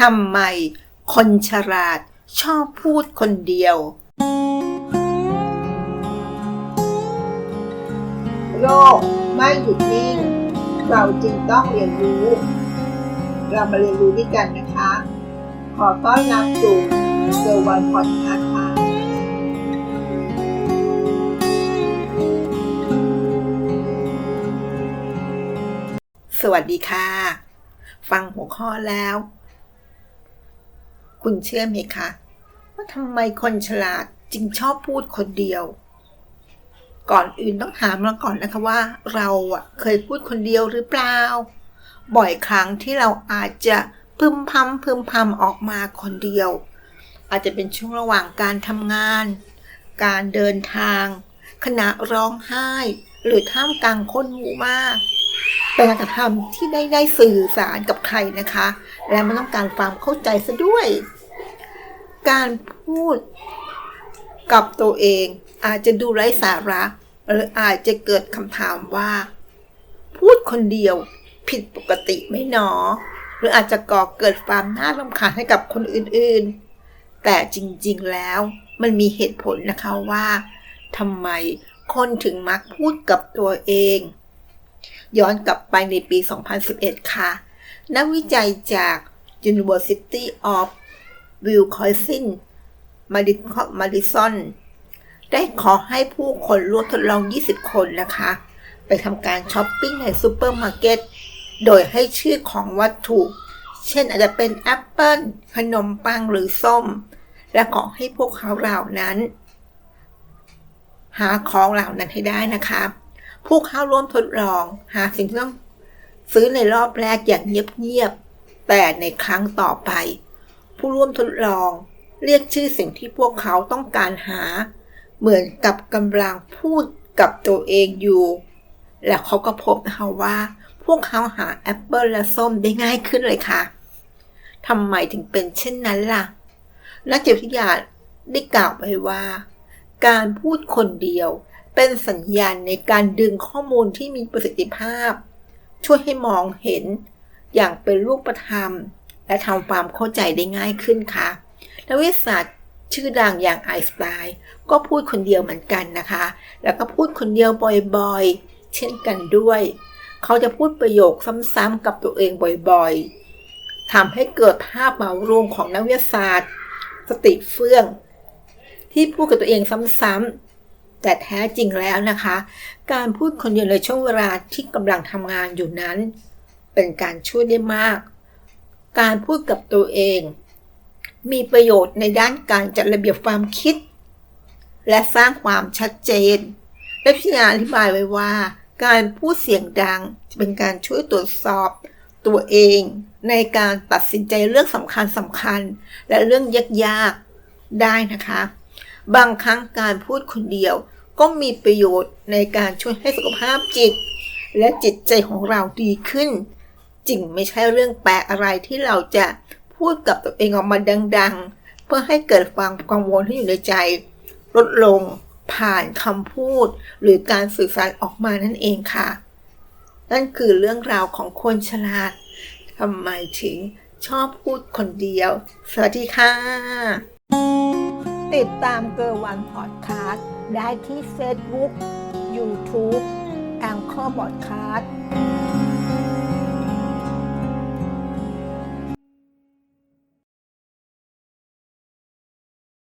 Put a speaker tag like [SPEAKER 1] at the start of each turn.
[SPEAKER 1] ทำไมคนฉลาดชอบพูดคนเดียว โลกไม่หยุดนิ่ง เราจึงต้องเรียนรู้ เรามาเรียนรู้ด้วยกันนะคะ ขอต้อนรับสู่เซอร์วันพอดคาส์ค่ะสวัสดีค่ะ ฟังหัวข้อแล้ว คุณเชื่อไหมคะ ว่าทำไมคนฉลาดจึงชอบพูดคนเดียว ก่อนอื่นต้องถามเราก่อนนะคะว่า เราอะเคยพูดคนเดียวหรือเปล่า บ่อยครั้งที่เราอาจจะพึมพำพึมพำออกมาคนเดียว อาจจะเป็นช่วงระหว่างการทำงาน การเดินทาง ขณะร้องไห้ หรือท่ามกลางคนหมู่มากเป็นการกระทำที่ได้ได้สื่อสารกับใครนะคะ และมันต้องการความเข้าใจซะด้วย การพูดกับตัวเองอาจจะดูไร้สาระ หรืออาจจะเกิดคำถามว่า พูดคนเดียวผิดปกติไหมหนอ หรืออาจจะก่อเกิดความน่ารำคาญให้กับคนอื่นๆ แต่จริงๆแล้วมันมีเหตุผลนะคะว่าทำไมคนถึงมักพูดกับตัวเอง ย้อนกลับไปในปี 2011 ค่ะ นักวิจัยจาก University of Wisconsin Madison ได้ขอให้ผู้คนร่วมทดลอง 20 คนนะคะ ไปทำการช้อปปิ้งในซูเปอร์มาร์เก็ต โดยให้ชื่อของวัตถุ เช่นอาจจะเป็นแอปเปิลขนมปังหรือส้ม และขอให้พวกเขาเหล่านั้น หาของเหล่านั้นให้ได้นะคะผู้เข้าร่วมทดลอง หาสิ่งที่ต้องซื้อในรอบแรกอย่างเงียบๆแต่ในครั้งต่อไป ผู้ร่วมทดลอง เรียกชื่อสิ่งที่พวกเขาต้องการหา เหมือนกับกำลังพูดกับตัวเองอยู่ และเขาก็พบนะคะว่า พวกเขาหาแอปเปิลและส้มได้ง่ายขึ้นเลยค่ะทำไมถึงเป็นเช่นนั้นล่ะ นักจิตวิทยาได้กล่าวไว้ว่า การพูดคนเดียวเป็นสัญญาณในการดึงข้อมูลที่มีประสิทธิภาพ ช่วยให้มองเห็นอย่างเป็นรูปธรรม และทำความเข้าใจได้ง่ายขึ้นค่ะนักวิทยาศาสตร์ชื่อดังอย่างไอน์สไตน์ก็พูดคนเดียวเหมือนกันนะคะ แล้วก็พูดคนเดียวบ่อยๆ เช่นกันด้วย เขาจะพูดประโยคซ้ำๆกับตัวเองบ่อยๆทำให้เกิดภาพเหมารวมของนักวิทยาศาสตร์ สติเฟื่อง ที่พูดกับตัวเองซ้ำๆแต่แท้จริงแล้วนะคะ การพูดคนเดียวในช่วงเวลาที่กำลังทำงานอยู่นั้น เป็นการช่วยได้มาก การพูดกับตัวเอง มีประโยชน์ในด้านการจัดระเบียบความคิด และสร้างความชัดเจน และพิจารณาอธิบายไว้ว่า การพูดเสียงดังจะเป็นการช่วยตรวจสอบตัวเองในการตัดสินใจเรื่องสำคัญสำคัญ และเรื่องยากๆได้นะคะ บางครั้งการพูดคนเดียวก็มีประโยชน์ในการช่วยให้สุขภาพจิต และจิตใจของเราดีขึ้น จริงไม่ใช่เรื่องแปลกอะไรที่เราจะพูดกับตัวเองออกมาดัง ๆ เพื่อให้เกิดความกังวลที่อยู่ในใจ ลดลงผ่านคำพูด หรือการสื่อสารออกมานั่นเองค่ะ นั่นคือเรื่องราวของคนฉลาดทำไมถึงชอบพูดคนเดียว สวัสดีค่ะ ติดตามเกอร์วันพอดคาสต์ได้ที่ Facebook YouTube แองเกอร์บอดคาสต์